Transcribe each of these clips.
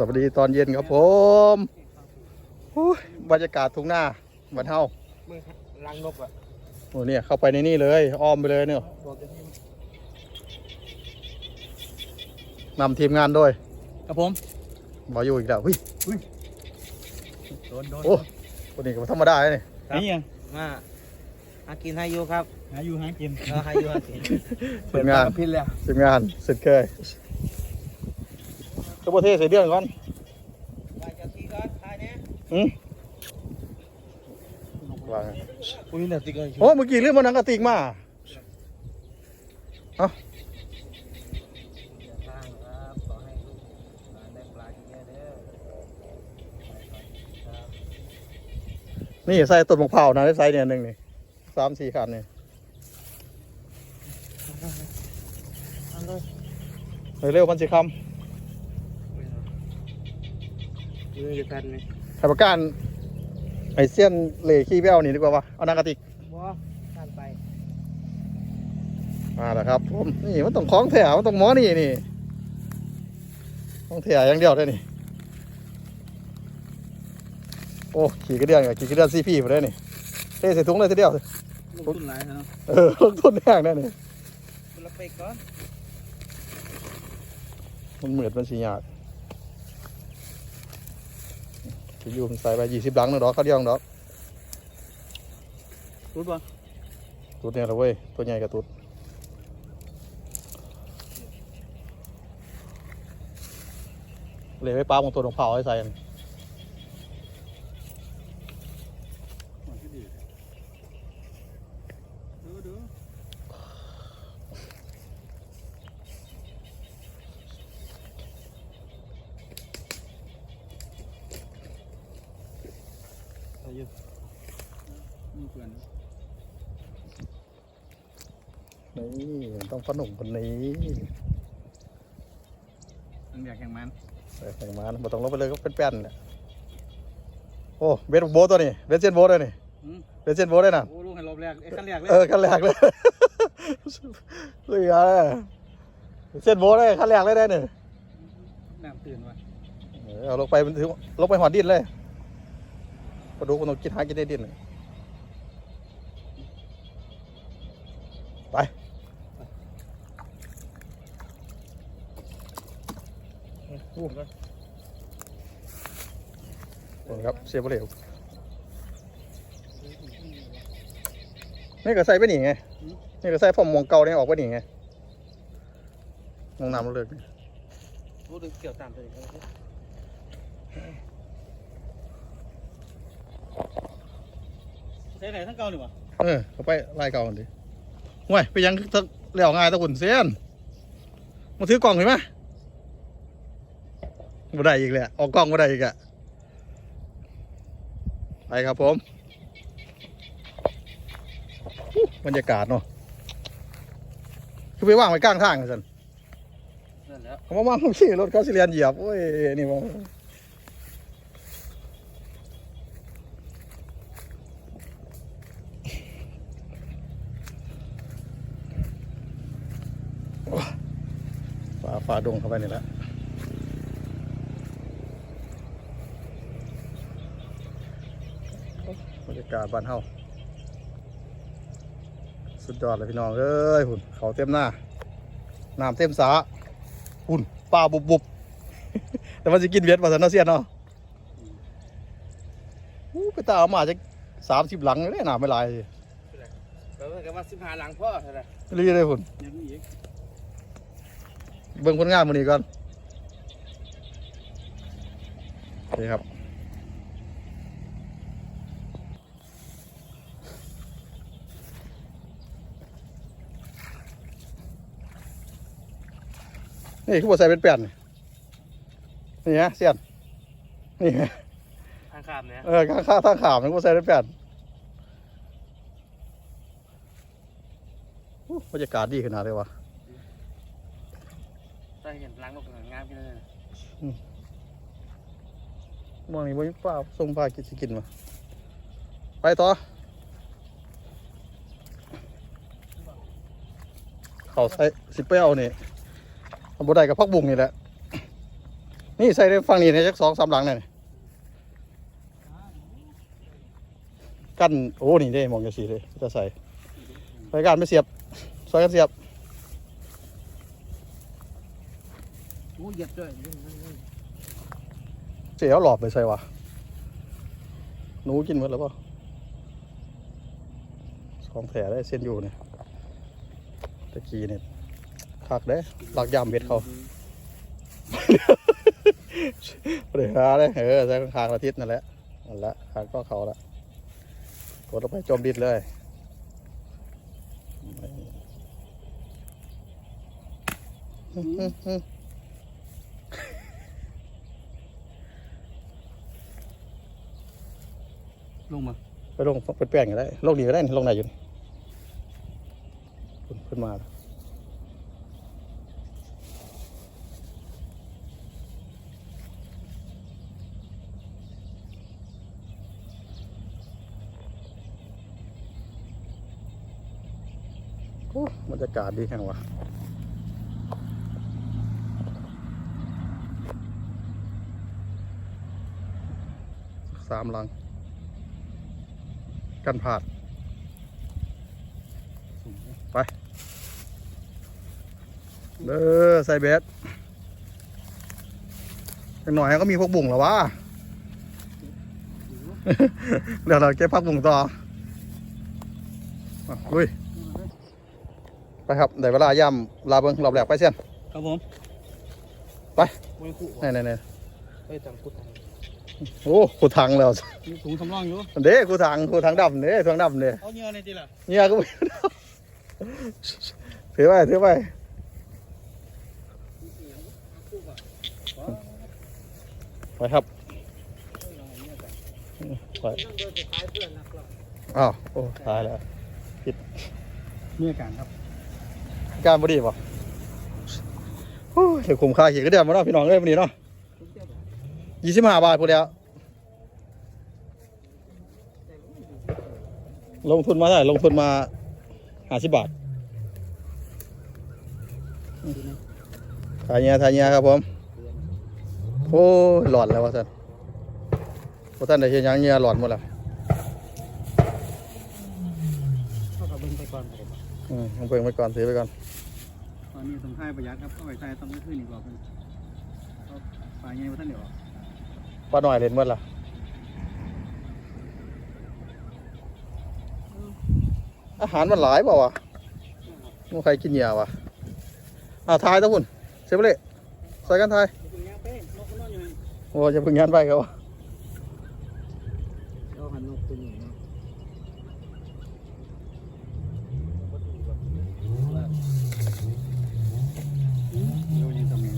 สวัสดีตอนเย็นครับผมอู้ยบรรยากาศทุ่งหน้าบ้านเฮามือลังนกอะโอ้เนี่ยเข้าไปในนี่เลยอ้อมไปเลยเนี่ยบอกจะที่นำทีมงานด้วยครับผมบออยู่อีกแล้วเฮ้ยโดนโดนโอ้คนนี้ก็บ่ธรรมดาเลยนี่นี่ยังมาหากินให้อยู่ครับหาอยู่หากินเออให้อยู่หากินทีมงานพินแล้วทีมงานสุดเคย ตัวประเทศใส่เดือนก่อนไปจะที่ก่อนทายเนี่ยอืมว่าไงปุ้ยเนี่ยติ๊กเลยโอ้เมื่อกี้เรื่องมันนังกระติกมาข้างครับขอให้ลูกหลานได้ปลาเยอะๆเด้อครับนี่ใส่ต้นมะพร้าวนะได้ใส่เนี่ยหนึ่งนี่สามสี่คันนี่เอาเลยเร็วๆมันสิค มือจะกันไหมำไข่ปากก้านไอเสี้ยนเหล่ขี้แววนี่ดีกว่าวะเอานังกระติกบ่กันไปมาแล้วครับผมนี่มันต้องคล้องแถวมันต้องหมอนี่นี่คล้องแถวอย่างเดียวได้นี่โอ้ขี่กระเดื่องอะขี่กระเดื่องซีพีไปได้นี่เทใส่ถุงเลยทีเดียวลูกตุ้นหลายเนาะเออลงทุนแห้งได้นี่คุณละเปกก่อนมันเหมือนมันสีหยา ดที่อยู่มันใส่ไปยี่สิบหลังนึงดอกเขาเดียวนึงดอกรู้ป่ะตุดเนี่ยละเว้ยตัวใหญ่กับตุดเลยไปปลาบงตัวของเผาให้ใส่กัน ดูดู เอาอยู่มีเพื่อนนี่ต้องขนมคนนี้ตั้งอยากแข่งมันใส่แข่งมานะบ่ต้องลงไปเลยก็เป็นแป้นเนี่ยโอ้เบสโบทตัวนี้เบสเซนโบทเลยนี่อืมเบสเซนโบทเลยนะโอ้ลูกให้รอบแรกไอ้ขั้นแรกเลยเออขั้นแรกเลยเหลือเลยเส้นโบทเลยขั้นแรกเลยได้เนี่ยน้ำตื่นว่ะเออเอาลงไปมันถึงลงไปหอดดินเลย ปลาดุกมันต้องกินหากินได้ดินเลยไปอู้คนครับเสียบเหลวนี่ก็ใส่ไปหนีไง นี่ก็ใส่ผมมวงเก่าเนี่ยออกไปหนีไงมองน้ำมันเลยรู้ดึงเกี่ยวตามตัวเองครับ ใช่ไหนทั้งเก่าหรือวะเออเขาไปไล่เก่ากันดิห่วยไปยังตะเลี้ยวง่ายตะกุนเสียนมาถือกล่องเห็นไหมบ่ได้อีกเลยอะออกกล้องบ่ได้อีกอะไปครับผมอู้บรรยากาศเนาะคือไปว่างไว้กลางทางกันสันนั่นแหล้วผมว่าว่างผมขี่รถเขาสิเรียนเหยียบโอ้ยนี่ว่า ฝ่าฝ่าดงเข้าไปนี่แหละบรรยากาศบ้านเฮาสุดยอดเลยพี่น้องเอ้ยหุ่นเขาเต็มหน้าน้ำเต็มสาหุ่นปลาบุบบุบแต่มันจะกินเวียดมาสันเนาะเซียนเนาะอู้ไปตาเอามาจะสามสิบหลังเลยหนาไม่ลายแล้วก็ว่าสิบห้าหลังพ่อเท่าไหร่รีเลยหุ่นยังมีอีก เบิ่งผลงานมันนี้ก่อนนี่ครับนี่คือบัใส่เป็นแป้นนี่นี่ฮะเซียนนี่ไงทางข้ามเนี่ยเออข้างข้างทางขาวมันก็ใส่ได้แปดอู้บรรยากาศดีขนาดเลยวะ เห็นหลังนกงามกันเลยมองนี่บนป้าส่งปลากินสิกินมาไปต่อ เขาใส่สิเปรี้ยวนี่ทำบุได้กับพักบุ้งนี่แหละ นี่ใส่ได้ฟังนี่ในจักสองสามหลังเนี่ยกันโอ้ นี่ได้มองจะสีเลยจะใส่รายการไม่เสียบซอยกันเสียบ โอ้เหยียบด้วยนี่นี่นี่เสียเอาหลอดไปใส่วะหนูกินหมดแล้วป่ะของแถได้เส้นอยู่เนี่ยตะกี้เนี่ยคักเด้หลักยามเบ็ดเขาเดี๋ยวหาเลยเออใส่ข้างๆอาทิตย์นั่นแหละนั่นแหละหางก็เขาละกดลงไปจมดินเลย ลงมาไปลงเป็นแป้งก็ได้ลงดีก็ได้ลงไหนอยู่นี่ขึ้นมาบรรยากาศดีแห่งวะสามลัง กันผาด ไป เด้อใส่เบสจังหน่อยก็มีพวกบุ่งแล้ววะ เดี๋ยวเราเก็บพักบุ่งต่ออะลุยไปครับได้เวลาย่ำลาเบิงรอบแรกไปเสียนครับผม ไปไม่คู่นี่นี่นี่เอ้ยตังพุทธัง โอ้คูถังแล้วมีถุงสำรองอยู่เด้คูถังคูถังดำเด้ถังดำเด้เอาเงื่อในทีละเนี่ยก็ไม่ถือไปถือไปไปครับไปต้องเดินไปขายเพื่อนนะครับอ้าวโอ้ตายแล้วมีอาการครับการบดีป่ะโอ้ยเดี๋ยวคุ้มค่าขี่ก็เดือนมาเนาะพี่น้องเอ้ยวันนี้เนาะ ยี่สิบห้าบาทพอแล้ว ลงทุนมาเท่าไหร่ลงทุนมาห้าสิบบาททายเงียทายเงียครับผม โอ้ยหลอดแล้ววะท่านพอท่านได้เห็นหยังเงียหลอดหมดแล้วเข้ากับเบิ้งไปก่อนไปก่อนอืมเอาเบิ่งไปก่อนถือไปก่อน ตอนนี้ต้องท่ายประหยัดครับเอาไปใส่ต้องไม่ขึ้นอีกรอบหนึงเอาปลาใหญ่มาท่านเดี๋ยว ปลาหน่อยเล่นหมดละอาหารมันหลายเปล่าวะมึงใครกินเหยาวะอ่าทายตะพุ่นเซฟเล่ใส่กันทายโอ้จะพึ่งงานไปครับวะ เอาหันนกตัวนี้เนาะ เดี๋ยวยังทำเอง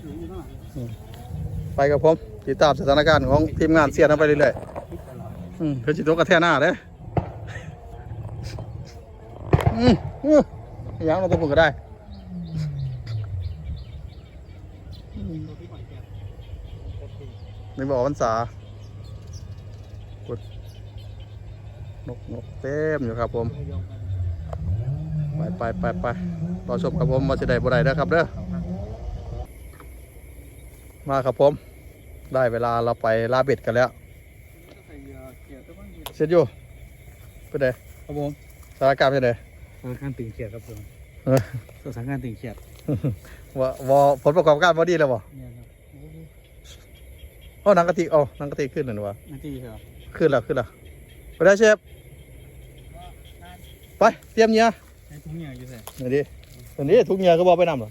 อยู่นี่บ้าง ไปกับผมติดตามสถานการณ์ของทีมงานเสียนไปเรื่อยๆอืมเพื่อจิตตกกระแทกหน้าเด้ออืมอืมยังเราตะพุ่นก็ได้ไม่บอกวันษากดนกนกเต็มอยู่ครับผม ไปไปไปไปรอชมครับผมมาจะได้บ่ได้เด้อครับเด้อ มาครับผม ได้เวลาเราไปลาเบ็ดกันแล้วใส่เหยื่อเขียดตัวบ้างเหยื่อเสร็จอยู่ไปไหนครับผมสถานการณ์ไปไหนสถานการณ์ตึงเขียดครับผมเออสถานการณ์ตึงเขียดว่าวอผลประกอบการพอดีแล้วบ่เนี่ยครับโอ้โหอ๋อหนังกะทิอ๋อหนังกะทิขึ้นหนึ่งวะนาทีครับขึ้นแล้วขึ้นแล้วไปได้เชฟไปเตรียมเหงื่อไอ้ถุงเหยื่ออยู่ใส่นี่ดิตัวนี้ทุกเหงื่อก็บอกไปนำหรอ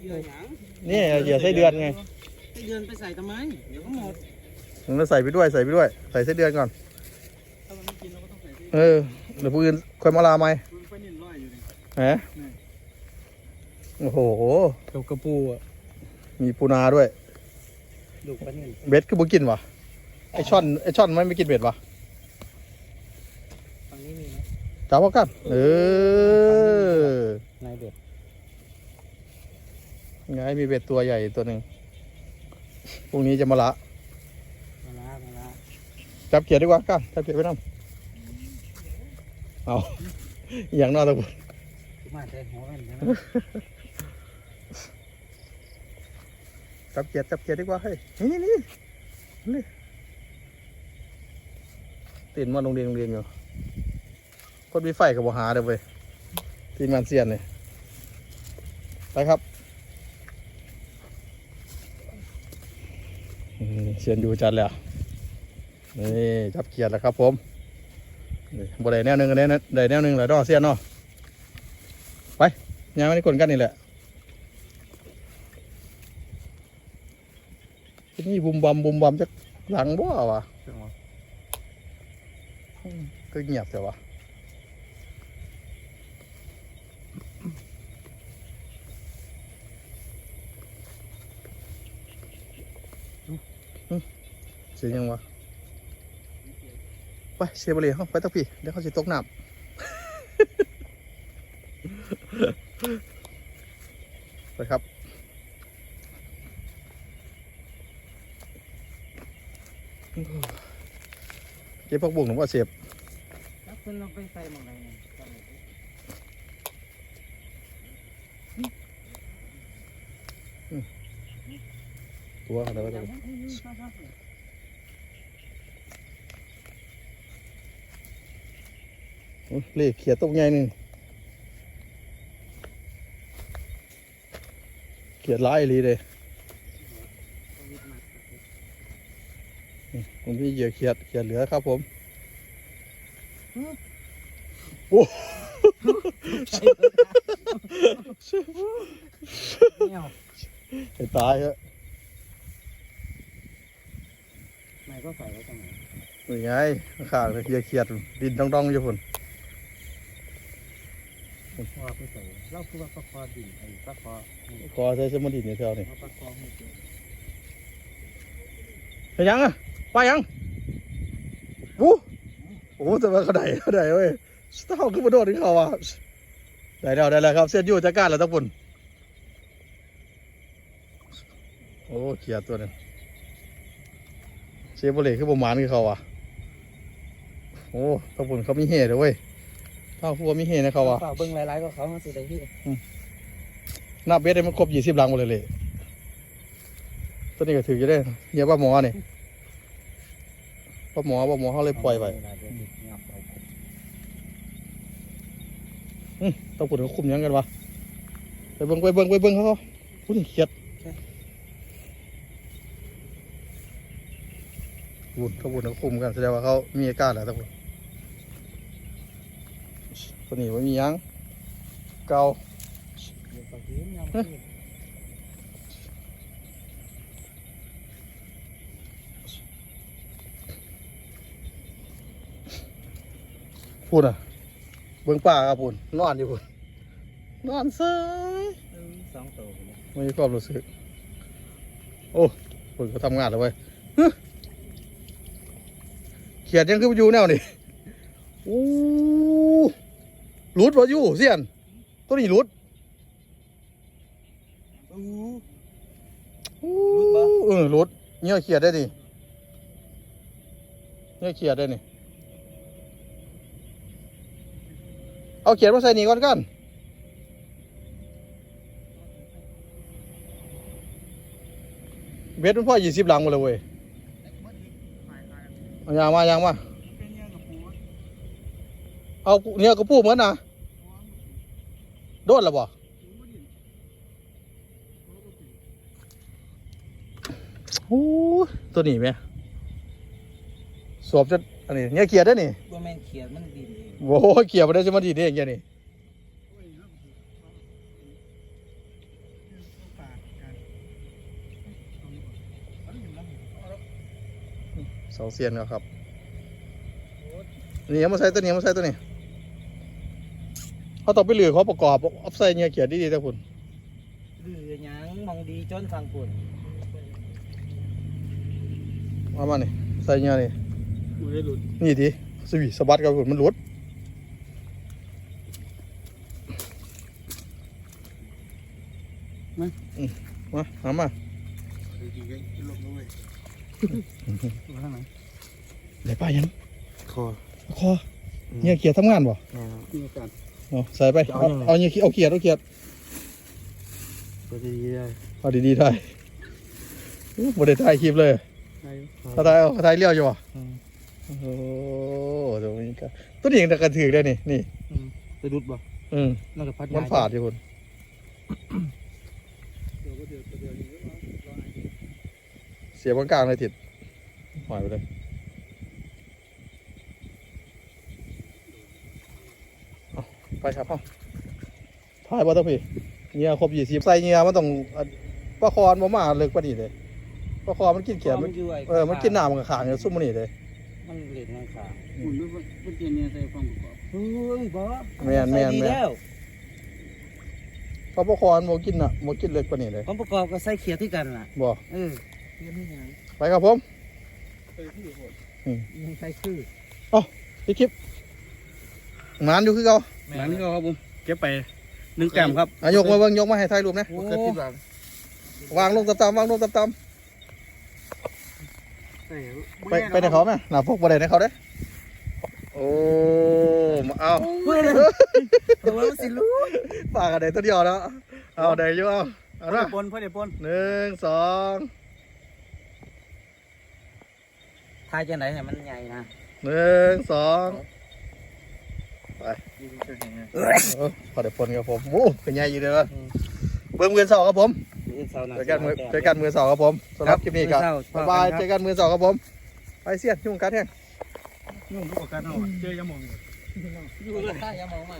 เหยื่อหยังนี่เหยื่อไส้เดือนไงไส้เดือนไปใส่ทำไม เดี๋ยวก็หมดมึงก็ใส่ไปด้วยใส่ไปด้วย ใส่ไส้เดือนก่อน ถ้ามันไม่กินเราก็ต้องใส่ที่เออเดี๋ยวผู้อื่นค่อยมาลาไหมมันไปนิ่นร้อยอยู่นี่ฮะโอ้โห กับกระปูอะมีปูนาด้วย ดูปลานิ่นเบ็ดคือบ่กินวะไอช่อนไอช่อนมันไม่กินเบ็ดวะฝั่งนี้มีไหมจับเอากัน เออนายเด็ด ไงมีเบ็ดตัวใหญ่ตัวหนึ่ง พรุ่งนี้จะมาละมาละมาละจับเขียดดีกว่ากันจับเขียดไปน้ำเอาอหย่างนอกตะบุนมาแต่หัวมันใช่ไหมจับเกียร์จับเกียร์ดีกว่าเฮ้ยนี่นี่นี่นี่ตีนมาโรงเรียนโรงเรียนอยู่คนมีไฟกับบ่หาเด้อเว้ยทีมงานเซียนเลยไปครับ เซียนอยู่จัดแล้วนี่จับเกียร์แล้วครับผมนี่บ่ได้แนวหนึงกันได้นะได้แนวหนึงแหละดอเซียนเนาะไปยางไม่ได้กลนกันนี่แหละนี่บุมบอมบุมบอมจากหลังบ่วะอืมก็เงียบแต่วะ เสียงยังวะไปเสียบเลยเขาไปตักพี่เดี๋ยวเขาจะตกน้ำไปครับเก็บผักบุ้งหรือว่าเสียบแล้วคุณเราไปใส่หมองไหนเนี่ยตอนไหนตัวอะไรวะยัตัวงไม่ได้ยินครับ เลยอุ๊ยเล่เขียดตกใหญ่หนึ่งเขียดร้ายอีหลีเลยโควิดมาผมพี่เหยื่อเขียดเขียดเหลือครับผมโอ้เนี่ยให้ตายฮะไหนก็ใส่ไว้ตรงไหนนี่ไงข้างๆเลยเหยื่อเขียดดินดองๆอยู่พุ่น พอไปใส่เราคือว่าปลาคอดินไอ้ปลาคอนี่กอใส่สมุนดินในแถวนี่เอาปลาคอไม่เจอไปยังอะไปยังวู้โอ้แต่ว่าเขาได้เขาได้เว้ยเท่าขึ้นมาโดดที่เขาอะได้แล้วได้แล้วครับเส้นอยู่จัดการแล้วทั้งปุ่นโอ้เขียดตัวหนึงเชฟโบเล่คือประมาณคือเขาอะโอ้ทั้งปุ่นเขามีเห่ด้วยเว้ย เท่าพวกมีเห่นะเขาอะฝากเบิ้งหลายๆก็เขามาสิได้พี่นับเบสได้มันครบยี่สิบลังหมดเลยเลยตัวนี้ก็ถือจะได้เฮียป้าหมอนี่ป้าหมอป้าหมอเขาเลยปล่อยไปเวลาเดี๋ยวเงียบเอาต้องพูดเขาคุมหยังกันวะไปเบิ้งไปเบิ้งไปเบิ้งเขาเขาพูดเขียดพูดเขาพูดเขาคุมกันแสดงว่าเขามีอาการแล้วทั้งหมด ตัวนี้ว่ามีหยังเกาเดี๋ยวปลาหินยำขึ้นพูดอะ เบิ้งป่าครับพูดนอนอยู่พูดนอนเซ้ยเออสองตัวเลยไม่มีความรู้สึก โอ้พูดเขาทำงานแล้วเว้ยฮึเขียดยังขึ้นไปอยู่แนวนี่โอ้ หลุดวะอยู่เสียนตัวนี้หลุดอู้โอ้หลุดปะเออหลุดเงี้ยเขียดได้ดิเงี้ยเขียดได้นี่เอาเขียดมาใส่นี่ก่อนกันเบ็ดมันพ่อยี่สิบหลังหมดเลยเว้ยเอายางมายางมาเป็นเนี่ยกับปูเอาเนี่ยกระปูเหมือนนะ โดนแล้วบ่โอ้ยตัวนี้ไหมสวบจะอันนี้เนี่ยเกียร์ได้นี่ว่าแม่นเขียดมันดินเองโอ้โหเกียร์มาได้ใช่ไหมดีเด้อย่างเงี้ยนี่เสาเซียนแล้วครับนี่เอามาใส่ตัวนี้เอามาใส่ตัวนี้ เขาต้องไปเหลือเขาประกอบเอาใส่เนี่ยเกียร์ดีๆแต่คุณหรือหยังมองดีจนฟังปุ่นมามานี่ใส่เนี่ยนี่ดูได้หลุดนี่ดิสวีสะบัดกับคุณมันหลุดอืมมาเอามาดีๆก็ลงด้วยดูข้างหลังไหนป้ายังคอคอเนี่ยเกียร์ทำงานบ่มีอาการ เอาใส่ไป เอาเอาเนี่ยเอาเขียดเอาเขียดตัวดีได้เอาดีๆได้อู้บ่ได้ถ่ายคลิปเลยได้เขาถ่ายเอาเขาถ่ายเลี้ยวอยู่บ่โอ้โหตัวนี้ก็ตัวนี้ยังแต่กระถือได้นี่นี่จะดุดบ่อืมน่าจะพัดมันฝาดอยู่คนเสียบกลางๆเลยติดหายไปเลยเอา ไปครับพ่อถ่ายบ่ต้องพี่เงียครบยี่สิบใส่เงียมันต้องอันปลาคอนบ่มาเลิกปานนี้เลยปลาคอมันกินเขียดมันเออมันกินน้ำมันก็ขางอยู่ซุ่มมันนี่เลยมันเหล็กมันขาหมุนด้วยเป็นเตียนเนี่ยใส่ความประกอบเฮ้ยบอสแม่นแม่นใส่ดีแม่นแล้วเพราะปลาคอนบ่กินน่ะบ่กินเลิกปานนี้เลยผมประกอบกับใส่เขียดที่กันล่ะบ่เออไปครับผมยังใส่คือพี่คลิปงานอยู่คือเก่า หลังนี้ก็ครับผมเก็บไปหนึ่งแก้มครับ อายกมาเบิ่งยกมาให้ถ่ายรูปนะโอ้ เกิดผิดหวังวางลงตามๆวางลงตามใส่ๆไปไปในเขาไหมหน้าพวกบ่ได้ในเขาเด้อโอ้มาเอาเฮ้ยเพราะว่ามันสิรู้ฝากกันได้ตัวเดียวแล้วเอาได้อยู่เอาเอาเพื่อละปนเพื่อปนหนึ่งสองทายจังไหนให้มันใหญ่นะหนึ่งสอง เออพอได้ผลครับผมโอ้เป็นไงอยู่เด้อเบิ่งมือสองครับผมเสาร์หน้าเจอกันมือเจอกันมือสองครับผมสำหรับคลิปนี้ครับเช้าบ๊ายบายเจอกันมือสองครับผม ไปเสียนยุ่งกันแห้งยุ่งทุกประการเอาเจอยามองอยู่เลยถ้ายังมองไม่